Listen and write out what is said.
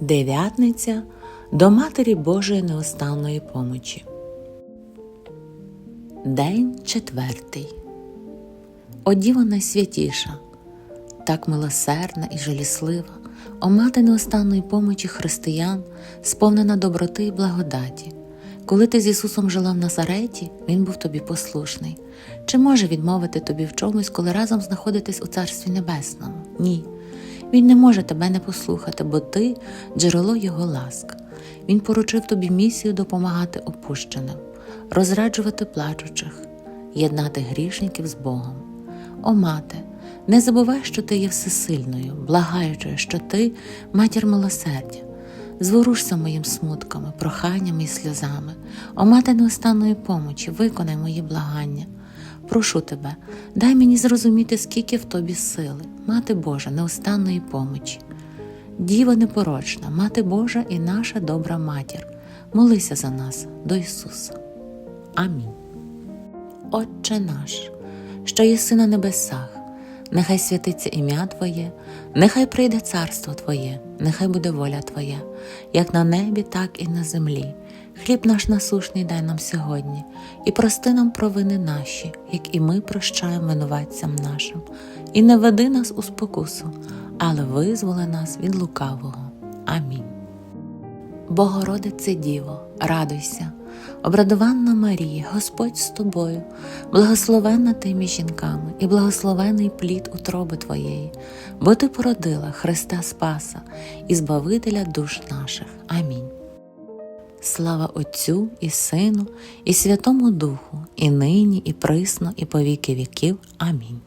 Дев'ятниця до Матері Божої неостанної помочі. День четвертий. О Діво найсвятіша, так милосердна і жаліслива, о мати неостанної помочі християн, сповнена доброти і благодаті. Коли ти з Ісусом жила в Назареті, Він був тобі послушний. Чи може відмовити тобі в чомусь, коли разом знаходитесь у Царстві Небесному? Ні. Він не може тебе не послухати, бо ти джерело Його ласк. Він поручив тобі місію допомагати опущеним, розраджувати плачучих, єднати грішників з Богом. О, мати, не забувай, що ти є всесильною, благаючою, що ти матір милосердя. Зворушся моїм смутками, проханнями і сльозами. О, мати неостанної помочі, виконай мої благання. Прошу тебе, дай мені зрозуміти, скільки в тобі сили, мати Божа, неостанної помочі. Діва непорочна, мати Божа і наша добра матір, молися за нас до Ісуса. Амінь. Отче наш, що єси на небесах, нехай святиться ім'я Твоє, нехай прийде царство Твоє, нехай буде воля Твоя, як на небі, так і на землі. Хліб наш насушний дай нам сьогодні, і прости нам провини наші, як і ми прощаємо винуватцям нашим, і не веди нас у спокусу, але визволи нас від лукавого. Амінь. Богородице Діво, радуйся, обрадованна Марія, Господь з тобою, благословенна ти між жінками, і благословений плід утроби Твоєї, бо Ти породила Христа Спаса і Збавителя душ наших. Амінь. Слава Отцю і Сину, і Святому Духу, і нині, і присно, і по віки віків. Амінь.